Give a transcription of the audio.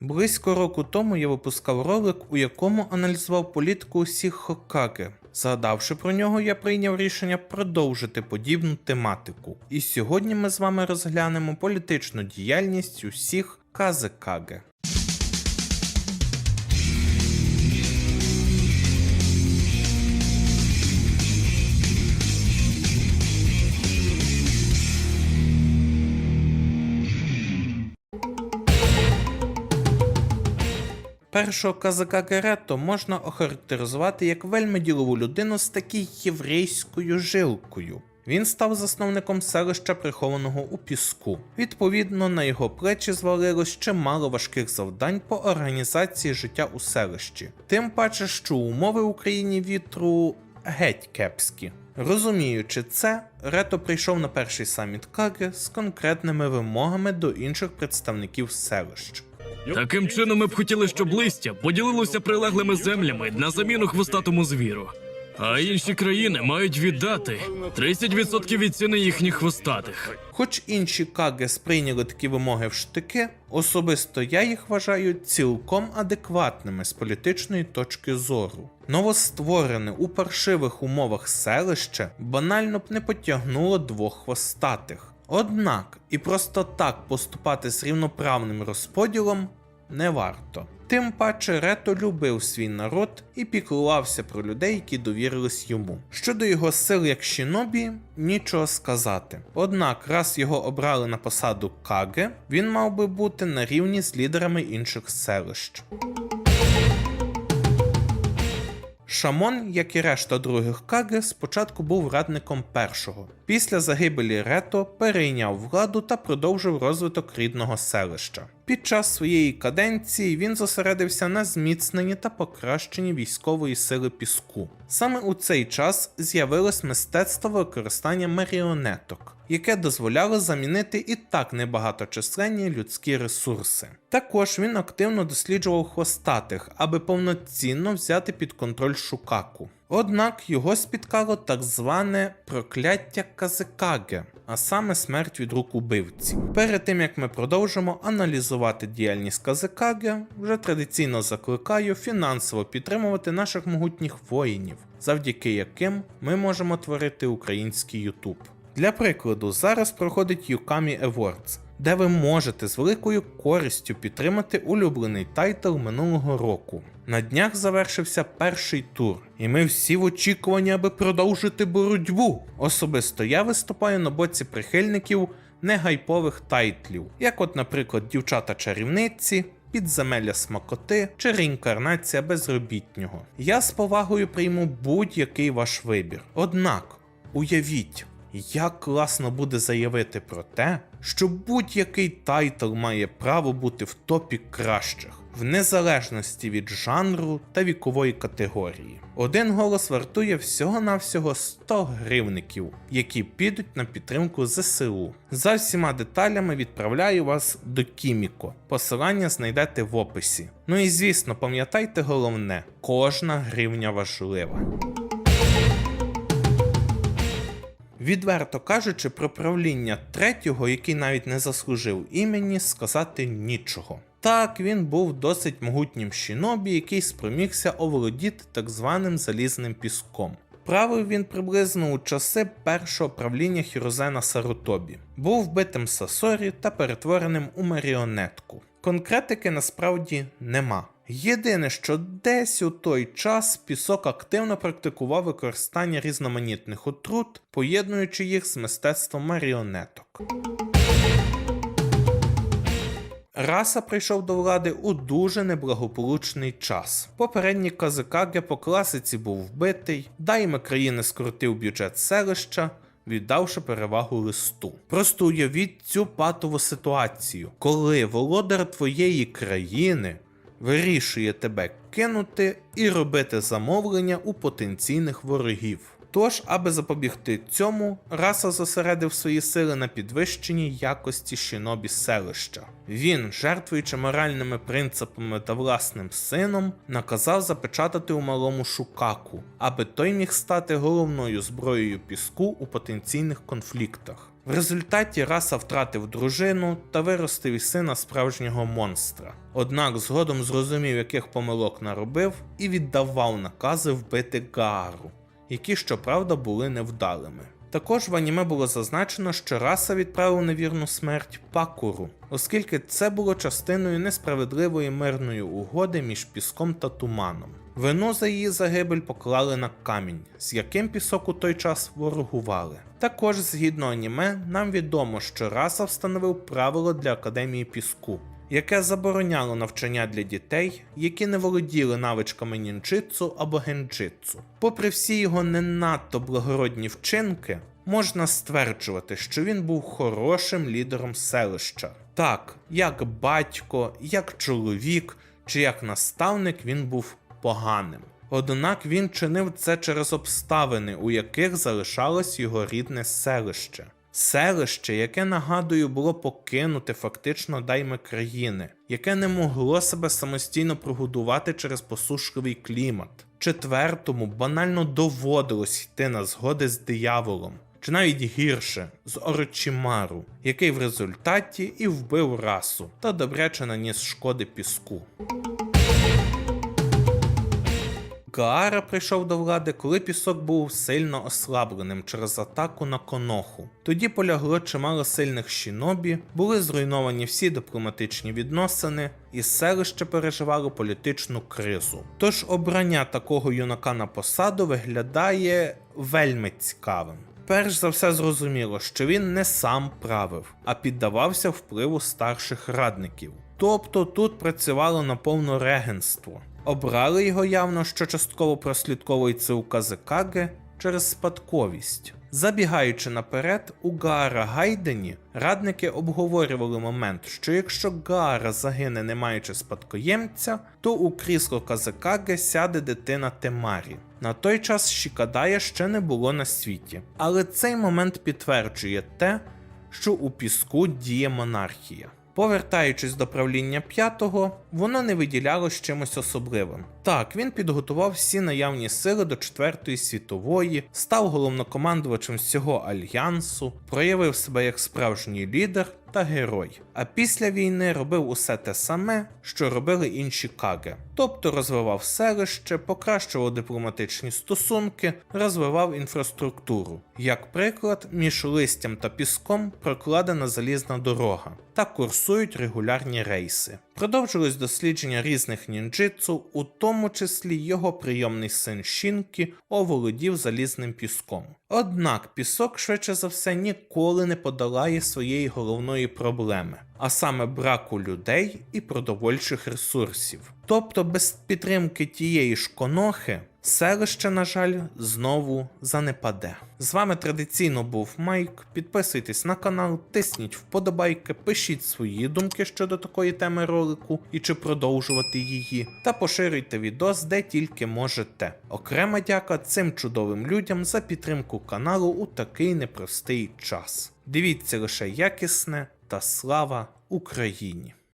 Близько року тому я випускав ролик, у якому аналізував політику усіх Хокаге. Згадавши про нього, я прийняв рішення продовжити подібну тематику. І сьогодні ми з вами розглянемо політичну діяльність усіх Казекаге. Першого казака Герето можна охарактеризувати як вельми ділову людину з такою єврейською жилкою. Він став засновником селища, прихованого у піску. Відповідно, на його плечі звалилось чимало важких завдань по організації життя у селищі. Тим паче, що умови в Україні вітру геть кепські. Розуміючи це, Рето прийшов на перший саміт Каги з конкретними вимогами до інших представників селищ. Таким чином ми б хотіли, щоб листя поділилося прилеглими землями на заміну хвостатому звіру. А інші країни мають віддати 30% від ціни їхніх хвостатих. Хоч інші каги сприйняли такі вимоги в штики, особисто я їх вважаю цілком адекватними з політичної точки зору. Новостворене у паршивих умовах селище банально б не потягнуло двох хвостатих. Однак і просто так поступати з рівноправним розподілом не варто. Тим паче Рето любив свій народ і піклувався про людей, які довірились йому. Щодо його сил як Шінобі, нічого сказати. Однак, раз його обрали на посаду Каге, він мав би бути на рівні з лідерами інших селищ. Шамон, як і решта других Каги, спочатку був радником першого. Після загибелі Рето перейняв владу та продовжив розвиток рідного селища. Під час своєї каденції він зосередився на зміцненні та покращенні військової сили піску. Саме у цей час з'явилось мистецтво використання маріонеток, яке дозволяло замінити і так небагаточисленні людські ресурси. Також він активно досліджував хвостатих, аби повноцінно взяти під контроль Шукаку. Однак його спіткало так зване прокляття Казекаге, а саме смерть від рук убивців. Перед тим як ми продовжимо аналізувати діяльність Казекаге, вже традиційно закликаю фінансово підтримувати наших могутніх воїнів, завдяки яким ми можемо творити український Ютуб. Для прикладу, зараз проходить Yukami Awards, де ви можете з великою користю підтримати улюблений тайтл минулого року. На днях завершився перший тур, і ми всі в очікуванні, аби продовжити боротьбу. Особисто я виступаю на боці прихильників негайпових тайтлів, як от, наприклад, дівчата-чарівниці. Підземелля смакоти чи реінкарнація безробітнього. Я з повагою прийму будь-який ваш вибір. Однак, уявіть, як класно буде заявити про те, що будь-який тайтл має право бути в топі кращих, в незалежності від жанру та вікової категорії. Один голос вартує всього-навсього 100 гривників, які підуть на підтримку ЗСУ. За всіма деталями відправляю вас до Кіміко. Посилання знайдете в описі. Ну і звісно, пам'ятайте головне: кожна гривня важлива. Відверто кажучи, про правління третього, який навіть не заслужив імені, сказати нічого. Так, він був досить могутнім шинобі, який спромігся оволодіти так званим залізним піском. Правив він приблизно у часи першого правління Хірозена Сарутобі, був вбитим Сасорі та перетвореним у маріонетку. Конкретики насправді нема. Єдине, що десь у той час пісок активно практикував використання різноманітних отрут, поєднуючи їх з мистецтвом маріонеток. Раса прийшов до влади у дуже неблагополучний час. Попередній Казикаге по класиці був вбитий, дайме країни скоротив бюджет селища, віддавши перевагу листу. Просто уявіть цю патову ситуацію, коли володар твоєї країни вирішує тебе кинути і робити замовлення у потенційних ворогів. Тож, аби запобігти цьому, раса зосередив свої сили на підвищенні якості шинобі селища. Він, жертвуючи моральними принципами та власним сином, наказав запечатати у малому шукаку, аби той міг стати головною зброєю піску у потенційних конфліктах. В результаті раса втратив дружину та виростив із сина справжнього монстра. Однак згодом зрозумів, яких помилок наробив, і віддавав накази вбити Гаару, які, щоправда, були невдалими. Також в аніме було зазначено, що раса відправив на вірну смерть Пакуру, оскільки це було частиною несправедливої мирної угоди між піском та туманом. Вину за її загибель поклали на камінь, з яким пісок у той час ворогували. Також, згідно аніме, нам відомо, що раса встановив правило для Академії піску, яке забороняло навчання для дітей, які не володіли навичками нінджитсу або генджитсу. Попри всі його не надто благородні вчинки, можна стверджувати, що він був хорошим лідером селища. Так, як батько, як чоловік чи як наставник він був поганим. Однак він чинив це через обставини, у яких залишалось його рідне селище. Селище, яке нагадую, було покинуте фактично дайми країни, яке не могло себе самостійно прогодувати через посушливий клімат. Четвертому банально доводилось йти на згоди з дияволом, чи навіть гірше з Орочімару, який в результаті і вбив расу та добряче наніс шкоди піску. Гаара прийшов до влади, коли пісок був сильно ослабленим через атаку на Коноху. Тоді полягло чимало сильних щінобі, були зруйновані всі дипломатичні відносини, і селище переживало політичну кризу. Тож обрання такого юнака на посаду виглядає вельми цікавим. Перш за все зрозуміло, що він не сам правив, а піддавався впливу старших радників. Тобто тут працювало на повно регенство. Обрали його явно, що частково прослідковується укази Каге через спадковість. Забігаючи наперед, у Гаара Гайдені радники обговорювали момент, що якщо Гаара загине не маючи спадкоємця, то у крісло Казакаге сяде дитина Темарі. На той час Шікадая ще не було на світі, але цей момент підтверджує те, що у піску діє монархія. Повертаючись до правління п'ятого, воно не виділялось чимось особливим. Так, він підготував всі наявні сили до Четвертої світової, став головнокомандувачем всього альянсу, проявив себе як справжній лідер та герой. А після війни робив усе те саме, що робили інші каге. Тобто розвивав селище, покращував дипломатичні стосунки, розвивав інфраструктуру. Як приклад, між листям та піском прокладена залізна дорога та курсують регулярні рейси. Продовжилось дослідження різних нінджитсу, у тому числі його прийомний син Шінкі оволодів залізним піском. Однак пісок, швидше за все, ніколи не подолає своєї головної проблеми, а саме браку людей і продовольчих ресурсів. Тобто без підтримки тієї ж конохи селище, на жаль, знову занепаде. З вами традиційно був Майк. Підписуйтесь на канал, тисніть вподобайки, пишіть свої думки щодо такої теми ролику і чи продовжувати її, та поширюйте відос де тільки можете. Окрема дяка цим чудовим людям за підтримку каналу у такий непростий час. Дивіться лише якісне та слава Україні!